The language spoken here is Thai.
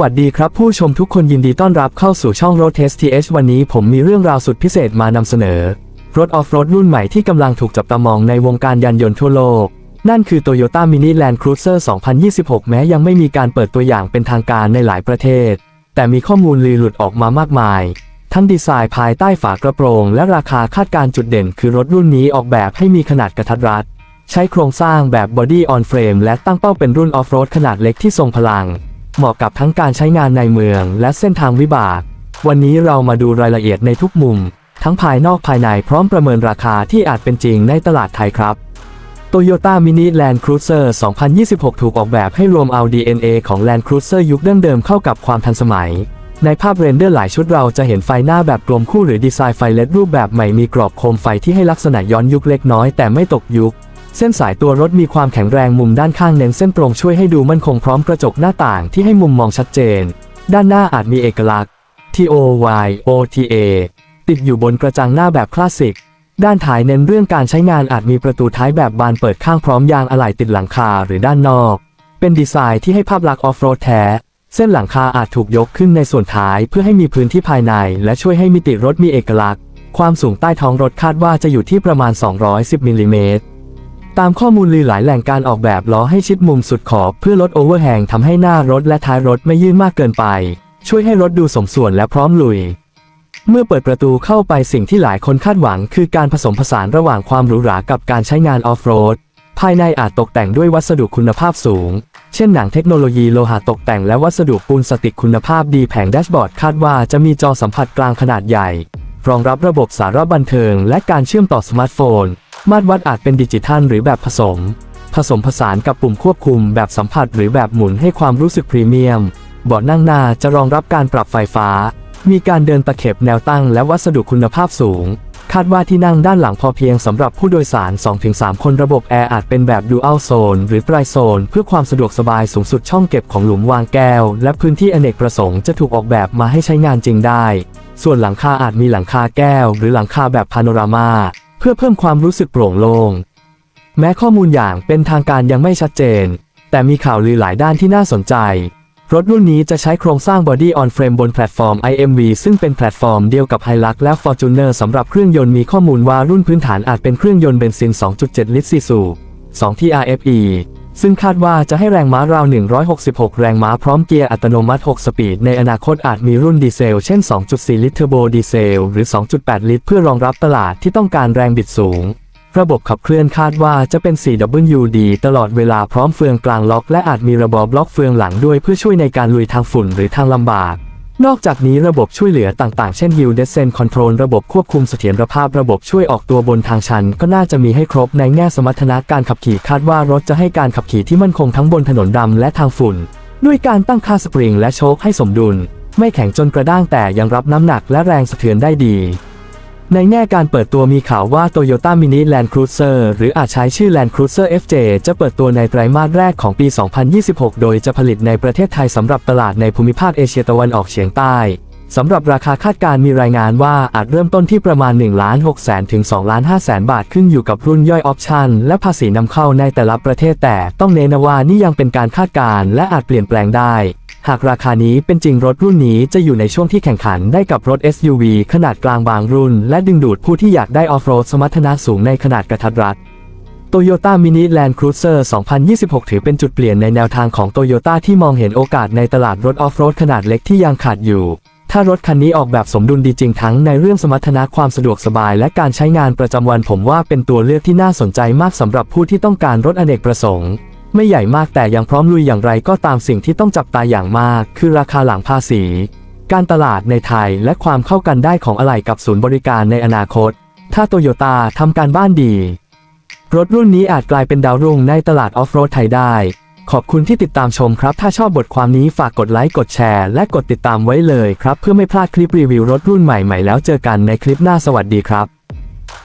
วัสดีครับผู้ชมทุกคนยินดีต้อนรับเข้าสู่ช่อง Road Test TH วันนี้ผมมีเรื่องราวสุดพิเศษมานำเสนอ รถออฟโรดรุ่นใหม่ที่กำลังถูกจับตามองในวงการยานยนต์ทั่วโลก นั่นคือ Toyota Mini Land Cruiser 2026 แม้ยังไม่มีการเปิดตัวอย่างเป็นทางการในหลายประเทศ แต่มีข้อมูลลือหลุดออกมามากมาย ทั้งดีไซน์ภายใต้ฝากระโปรง และราคาคาดการณ์จุดเด่น คือรถรุ่นนี้ออกแบบให้มีขนาดกระทัดรัดใช้โครงสร้างแบบ Body on Frame และตั้งเป้าเป็นรุ่นออฟโรดขนาดเล็กที่ทรงพลัง เหมาะกับทั้งการใช้งานในเมืองและเส้นทางวิบาก วันนี้เรามาดูรายละเอียดในทุกมุม ทั้งภายนอกภายในพร้อมประเมินราคาที่อาจเป็นจริงในตลาดไทยครับ Toyota Mini Land Cruiser 2026 ถูกออกแบบให้รวมเอา DNA ของ Land Cruiser ยุคดั้งเดิมเข้ากับความทันสมัย ในภาพเรนเดอร์หลายชุดเราจะเห็นไฟหน้าแบบกลมคู่หรือดีไซน์ไฟเลดรูปแบบใหม่มีกรอบโคมไฟที่ให้ลักษณะย้อนยุคเล็กน้อยแต่ไม่ตกยุค เส้นสายตัวรถมีความแข็งแรงมุมด้านข้างเน้นเส้นตรงช่วยให้ดูมั่นคงพร้อมกระจกหน้าต่างที่ให้มุมมองชัดเจน ด้านหน้าอาจมีเอกลักษณ์ TOY OTA ติดอยู่บนกระจังหน้าแบบคลาสสิก ด้านท้ายเน้นเรื่องการใช้งานอาจมีประตูท้ายแบบบานเปิดข้างพร้อมยางอะไหล่ติดหลังคาหรือด้านนอก เป็นดีไซน์ที่ให้ภาพลักษณ์ออฟโรดแท้ เส้นหลังคาอาจถูกยกขึ้นในส่วนท้ายเพื่อให้มีพื้นที่ภายใน และช่วยให้มิติรถมีเอกลักษณ์ ความสูงใต้ท้องรถคาดว่าจะอยู่ที่ประมาณ 210มิลลิเมตร ตามข้อมูลลือหลายแหล่งการออกแบบล้อให้ชิดมุมสุดขอบเพื่อลดโอเวอร์แฮงทำให้หน้ารถและท้ายรถไม่ยื่นมากเกินไป ช่วยให้รถดูสมส่วนและพร้อมลุย เมื่อเปิดประตูเข้าไปสิ่งที่หลายคนคาดหวัง คือการผสมผสานระหว่างความหรูหรากับการใช้งานออฟโรดภายในอาจตกแต่งด้วยวัสดุคุณภาพสูง เช่นหนังเทคโนโลยีโลหะตกแต่งและวัสดุปูนสติกคุณภาพดีแผงแดชบอร์ดคาดว่าจะมีจอสัมผัสกลางขนาดใหญ่ รองรับระบบสารบันเทิงและการเชื่อมต่อสมาร์ทโฟน มาตรวัดอาจเป็นดิจิทัลหรือแบบผสม ผสมผสานกับปุ่มควบคุมแบบสัมผัสหรือแบบหมุนให้ความรู้สึกพรีเมียมเบาะนั่งหน้าจะรองรับการปรับไฟฟ้า มีการเดินตะเข็บแนวตั้งและวัสดุคุณภาพสูง คาดว่าที่นั่งด้านหลังพอเพียงสำหรับผู้โดยสาร 2-3 คนระบบแอร์อาจเป็นแบบ Dual Zone หรือ Tri Zone เพื่อความสะดวกสบายสูงสุดช่องเก็บของหลุมวางแก้ว และพื้นที่อเนกประสงค์จะถูกออกแบบมาให้ใช้งานจริงได้ ส่วนหลังคาอาจมีหลังคาแก้ว หรือหลังคาแบบพาโนรามา พื่อเพิ่มความรู้สึกโปร่งโล่งแม้ข้อมูลอย่างเป็นทางการยังไม่ชัดเจน แต่มีข่าวลือหลายด้านที่น่าสนใจ รถรุ่นนี้จะใช้โครงสร้าง Body on Frame บนแพลตฟอร์ม IMV ซึ่งเป็นแพลตฟอร์มเดียวกับ Hilux และ Fortuner สำหรับเครื่องยนต์มีข้อมูลว่ารุ่นพื้นฐานอาจเป็นเครื่องยนต์เบนซิน 2.7 ลิตร4สูบ2 TRFE ซึ่งคาดว่าจะให้แรงม้าราว 166 แรงม้าพร้อมเกียร์อัตโนมัติ 6 สปีด ในอนาคตอาจมีรุ่นดีเซล เช่น 2.4 ลิตรเทอร์โบดีเซล หรือ 2.8 ลิตร เพื่อรองรับตลาดที่ต้องการแรงบิดสูง ระบบขับเคลื่อนคาดว่าจะเป็น 4WD ตลอดเวลาพร้อมเฟืองกลางล็อก และอาจมีระบบบล็อกเฟืองหลังด้วยเพื่อช่วยในการลุยทางฝุ่นหรือทางลำบาก นอกจากนี้ระบบช่วยเหลือต่างๆ เช่น Hill Descent Control ระบบควบคุมเสถียรภาพระบบช่วยออกตัวบนทางชัน ก็น่าจะมีให้ครบในแง่สมรรถนะการขับขี่คาดว่ารถจะให้การขับขี่ที่มั่นคงทั้งบนถนนดำและทางฝุ่น ด้วยการตั้งค่าสปริงและโชคให้สมดุล ไม่แข็งจนกระด้างแต่ยังรับน้ำหนักและแรงสะเทือนได้ดี ในแง่การเปิดตัวมีข่าวว่า Toyota Mini Land Cruiser หรืออาจใช้ชื่อ Land Cruiser FJ จะเปิดตัวในไตรมาสแรกของปี 2026 โดยจะผลิตในประเทศไทยสำหรับตลาดในภูมิภาคเอเชียตะวันออกเฉียงใต้สำหรับราคาคาดการมีรายงานว่าอาจเริ่มต้นที่ประมาณ1ล้าน6แสนถึง2ล้าน5แสนบาทขึ้นอยู่กับรุ่นย่อยออปชันและภาษีนำเข้าในแต่ละประเทศแต่ต้องเน้นว่านี่ยังเป็นการคาดการณ์และอาจเปลี่ยนแปลงได้ หากราคานี้เป็นจริงรถรุ่นนี้จะอยู่ในช่วงที่แข่งขันได้กับรถ SUV ขนาดกลางบางรุ่น และดึงดูดผู้ที่อยากได้ออฟโรดสมรรถนะสูงในขนาดกระทัดรัด Toyota Mini Land Cruiser 2026 ถือเป็นจุดเปลี่ยนในแนวทางของ Toyota ที่มองเห็นโอกาสในตลาดรถออฟโรดขนาดเล็กที่ยังขาดอยู่ ถ้ารถคันนี้ออกแบบสมดุลดีจริงทั้งในเรื่องสมรรถนะความสะดวกสบายและการใช้งานประจำวันผมว่าเป็นตัวเลือกที่น่าสนใจมากสำหรับผู้ที่ต้องการรถอเนกประสงค์ ไม่ใหญ่มากแต่ยังพร้อมลุยอย่างไรก็ตามสิ่งที่ต้องจับตาอย่างมาก คือราคาหลังภาษี การตลาดในไทยและความเข้ากันได้ของอะไหล่กับศูนย์บริการในอนาคต ถ้าโตโยต้าทำการบ้านดี รถรุ่นนี้อาจกลายเป็นดาวรุ่งในตลาดออฟโรดไทยได้ ขอบคุณที่ติดตามชมครับ ถ้าชอบบทความนี้ฝากกดไลค์กดแชร์ และกดติดตามไว้เลยครับ เพื่อไม่พลาดคลิปรีวิวรถรุ่นใหม่ๆแล้วเจอกันในคลิปหน้าสวัสดีครับ